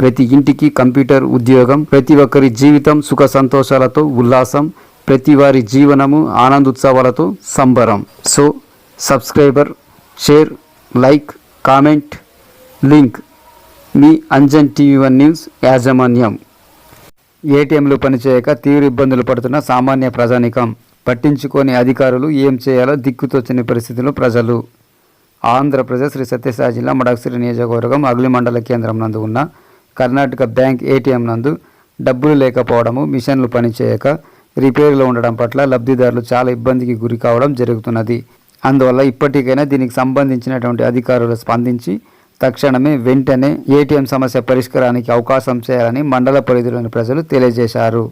ప్రతి ఇంటికి కంప్యూటర్ ఉద్యోగం ప్రతి ఒక్కరి జీవితం సుఖ సంతోషాలతో ఉల్లాసం ప్రతి వారి జీవనము ఆనందోత్సవాలతో సంబరం. So subscriber share like comment link. మీ అంజన్ టీవీ వన్ న్యూస్ యాజమాన్యం. ఏటీఎంలు పనిచేయక తీవ్ర ఇబ్బందులు పడుతున్న సామాన్య ప్రజానికం. పట్టించుకొని అధికారులు ఏం చేయాలో దిక్కుతోచని పరిస్థితుల్లో ప్రజలు. ఆంధ్రప్రదేశ్ శ్రీ సత్యసాయి జిల్లా మడకసిరి నియోజకవర్గం అగ్లి మండల కేంద్రం నందు ఉన్న కర్ణాటక బ్యాంక్ ఏటీఎం నందు డబ్బులు లేకపోవడము మిషన్లు పనిచేయక రిపేర్లు ఉండడం పట్ల లబ్ధిదారులు చాలా ఇబ్బందికి గురి కావడం జరుగుతున్నది. అందువల్ల ఇప్పటికైనా దీనికి సంబంధించినటువంటి అధికారులు స్పందించి తక్షణమే వెంటనే ఏటీఎం సమస్య పరిష్కారానికి అవకాశం చేయాలని మండల పరిధిలోని ప్రజలు తెలియజేశారు.